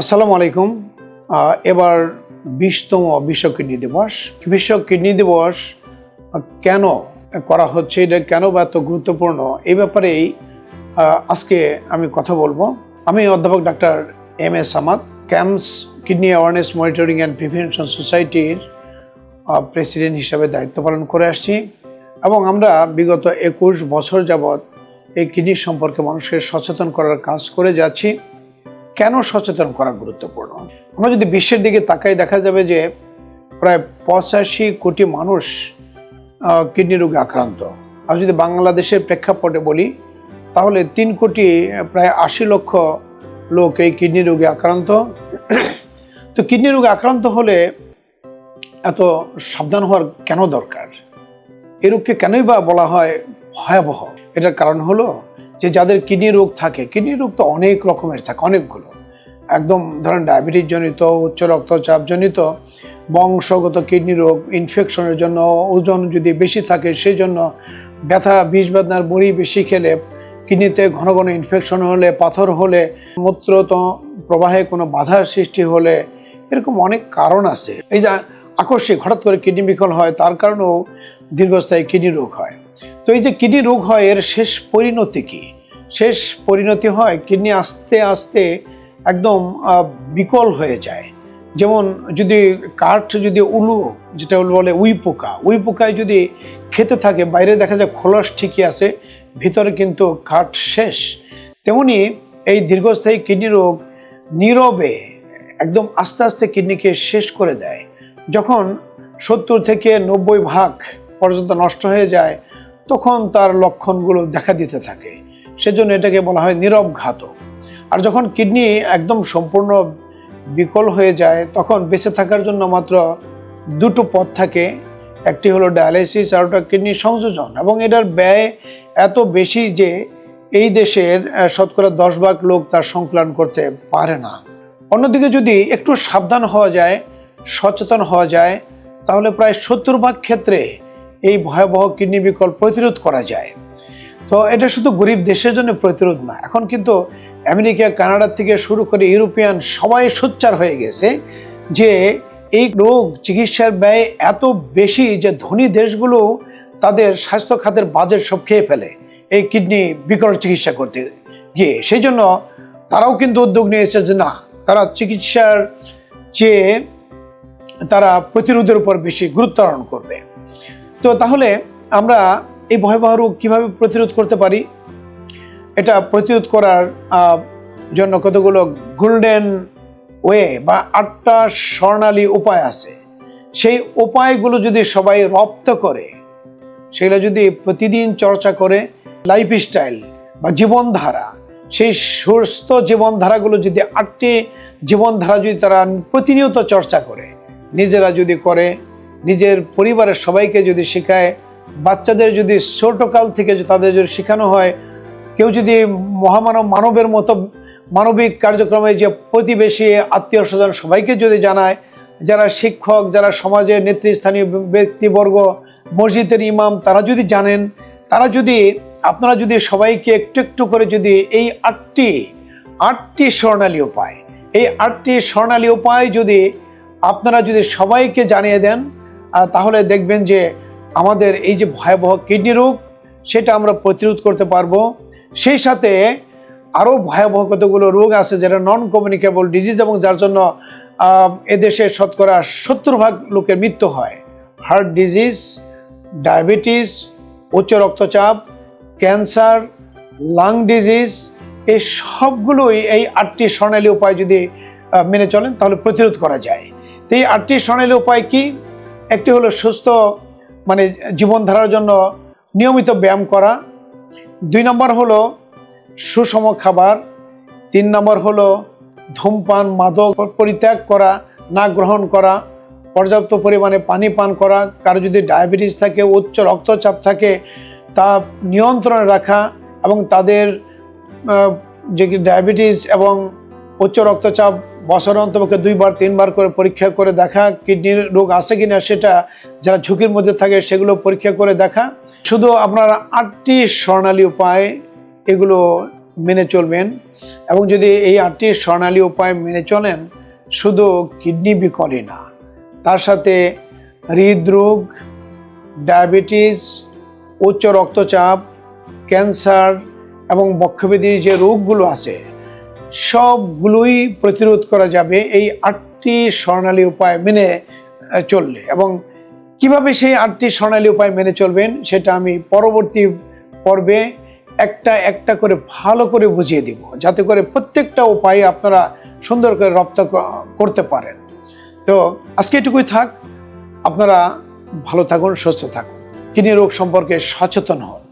আসসালামু আলাইকুম। এবার বিশতম বিশ্ব কিডনি দিবস। বিশ্ব কিডনি দিবস কেন করা হচ্ছে, এটা কেন বা এত গুরুত্বপূর্ণ এই ব্যাপারেই আজকে আমি কথা বলব। আমি অধ্যাপক doctor M S Samad, CAMPS kidney awareness monitoring and prevention সোসাইটির প্রেসিডেন্ট হিসাবে দায়িত্ব পালন করে আসছি। এবং আমরা বিগত একুশ বছর যাবৎ এই কিডনি সম্পর্কে মানুষকে সচেতন করার কাজ করে যাচ্ছি। কেন সচেতন করা গুরুত্বপূর্ণ? আমরা যদি বিশ্বের দিকে তাকাই, দেখা যাবে যে প্রায় পঁচাশি কোটি মানুষ কিডনি রোগে আক্রান্ত। আর যদি বাংলাদেশের প্রেক্ষাপটে বলি, তাহলে তিন কোটি প্রায় আশি লক্ষ লোক এই কিডনি রোগে আক্রান্ত। তো কিডনি রোগে আক্রান্ত হলে এত সাবধান হওয়ার কেন দরকার? এ রোগকে কেনই বা বলা হয় ভয়াবহ? এটার কারণ হলো যে যাদের কিডনি রোগ থাকে, কিডনি রোগ তো অনেক রকমের থাকে, অনেকগুলো। একদম ধরেন ডায়াবেটিস জনিত, উচ্চ রক্তচাপ জনিত, বংশগত কিডনি রোগ ইনফেকশনের জন্য ওজন যদি বেশি থাকে সেই জন্য ব্যথা, বিষ বেদনার বড়ি বেশি খেলে, কিডনিতে ঘন ঘন ইনফেকশন হলে, পাথর হলে মূত্র তো প্রবাহে কোনো বাধার সৃষ্টি হলে, এরকম অনেক কারণ আছে। এই যে আকস্মিক হঠাৎ করে কিডনি বিকল হয়, তার কারণেও দীর্ঘস্থায়ী কিডনি রোগ হয়। তো এই যে কিডনি রোগ হয়, এর শেষ পরিণতি কি? শেষ পরিণতি হয়, কিডনি আস্তে আস্তে একদম বিকল হয়ে যায়। যেমন যদি কাঠ যদি উলু, যেটা বলে উই পোকা, উই পোকায় যদি খেতে থাকে, বাইরে দেখা যায় খোলস ঠিকই আছে, ভিতরে কিন্তু কাঠ শেষ। তেমনি এই দীর্ঘস্থায়ী কিডনি রোগ নীরবে, একদম আস্তে আস্তে কিডনিকে শেষ করে দেয়। যখন সত্তর থেকে নব্বই ভাগ পর্যন্ত নষ্ট হয়ে যায় তখন তার লক্ষণগুলো দেখা দিতে থাকে। সেজন্য এটাকে বলা হয় নীরব ঘাতক। আর যখন কিডনি একদম সম্পূর্ণ বিকল হয়ে যায়, তখন বেঁচে থাকার জন্য মাত্র দুটো পথ থাকে। একটি হলো ডায়ালাইসিস আর ওটা কিডনি সংযোজন। এবং এটার ব্যয় এত বেশি যে এই দেশের শতকরা দশ ভাগ লোক তার সংকলন করতে পারে না। অন্যদিকে যদি একটু সাবধান হওয়া যায়, সচেতন হওয়া যায়, তাহলে প্রায় সত্তর ভাগ ক্ষেত্রে এই ভয়াবহ কিডনি বিকল প্রতিরোধ করা যায়। তো এটা শুধু গরিব দেশের জন্য প্রতিরোধ না, এখন কিন্তু আমেরিকা, কানাডা থেকে শুরু করে ইউরোপিয়ান সবাই সোচ্চার হয়ে গেছে যে এই রোগ চিকিৎসার ব্যয় এত বেশি যে ধনী দেশগুলো তাদের স্বাস্থ্য খাতের বাজেট সব খেয়ে ফেলে এই কিডনি বিকল চিকিৎসা করতে গিয়ে। সেই জন্য তারাও কিন্তু উদ্যোগ নিয়েছে যে না, তারা চিকিৎসার চেয়ে তারা প্রতিরোধের উপর বেশি গুরুত্ব আরোপ করবে। তো তাহলে আমরা এই ভয়াবহ রোগ কীভাবে প্রতিরোধ করতে পারি? এটা প্রতিরোধ করার জন্য কতগুলো গোল্ডেন ওয়ে বা আটটা স্বর্ণালী উপায় আছে। সেই উপায়গুলো যদি সবাই রপ্ত করে, সেগুলো যদি প্রতিদিন চর্চা করে লাইফস্টাইল বা জীবনধারা, সেই সুস্থ জীবনধারাগুলো যদি আটটি জীবনধারা যদি তারা প্রতিনিয়ত চর্চা করে, নিজেরা যদি করে নিজের পরিবারের সবাইকে যদি শেখায়, বাচ্চাদের যদি ছোটকাল থেকে তাদের যদি শেখানো হয়, কেউ যদি মহামানব মানবের মতো মানবিক কার্যক্রমে যে প্রতিবেশী, আত্মীয় স্বজন সবাইকে যদি জানায়, যারা শিক্ষক, যারা সমাজের নেতৃস্থানীয় ব্যক্তিবর্গ, মসজিদের ইমাম, তারা যদি জানেন, তারা যদি, আপনারা যদি সবাইকে একটু একটু করে যদি এই আটটি আটটি স্বর্ণালী উপায়, এই আটটি স্বর্ণালী উপায় যদি আপনারা যদি সবাইকে জানিয়ে দেন তাহলে দেখবেন যে আমাদের এই যে ভয়াবহ কিডনি রোগ, সেটা আমরা প্রতিরোধ করতে পারব। সেই সাথে আরও ভয়াবহ কতগুলো রোগ আছে যেটা নন কমিউনিকেবল ডিজিজ এবং যার জন্য এদেশে শতকরা সত্তর ভাগ লোকের মৃত্যু হয়। হার্ট ডিজিজ ডায়াবেটিস উচ্চ রক্তচাপ ক্যান্সার লাং ডিজিজ এই সবগুলোই এই আটটি স্বর্ণালী উপায় যদি মেনে চলেন তাহলে প্রতিরোধ করা যায়। তো এই আটটি স্বর্ণালী উপায় কি? একটি হলো সুস্থ মানে জীবনধারার জন্য নিয়মিত ব্যায়াম করা। দুই নম্বর হলো সুষম খাবার। তিন নম্বর হলো ধূমপান, মাদক পরিত্যাগ করা, না গ্রহণ করা, পর্যাপ্ত পরিমাণে পানি পান করা। কারও যদি ডায়াবেটিস থাকে, উচ্চ রক্তচাপ থাকে, তা নিয়ন্ত্রণে রাখা এবং তাদের যে ডায়াবেটিস এবং উচ্চ রক্তচাপ বছর অন্তপক্ষে দুইবার, তিনবার করে পরীক্ষা করে দেখা কিডনির রোগ আছে কিনা সেটা, যারা ঝুঁকির মধ্যে থাকে সেগুলো পরীক্ষা করে দেখা। শুধু আপনার আটটি স্বর্ণালী উপায় এগুলো মেনে চলবেন এবং যদি এই আটটি স্বর্ণালী উপায় মেনে চলেন, শুধু কিডনি বিকলই না, তার সাথে হৃদরোগ, ডায়াবেটিস, উচ্চ রক্তচাপ, ক্যান্সার এবং বক্ষব্যাধির যে রোগগুলো আছে সবগুলোই প্রতিরোধ করা যাবে এই আটটি স্বর্ণালী উপায় মেনে চললে। এবং কীভাবে সেই আটটি স্বর্ণালী উপায় মেনে চলবেন সেটা আমি পরবর্তী পর্বে একটা একটা করে ভালো করে বুঝিয়ে দিব, যাতে করে প্রত্যেকটা উপায় আপনারা সুন্দর করে রপ্ত করতে পারেন। তো আজকে এটুকুই থাক, আপনারা ভালো থাকুন, সুস্থ থাকুন। কিডনি রোগ সম্পর্কে সচেতন হন।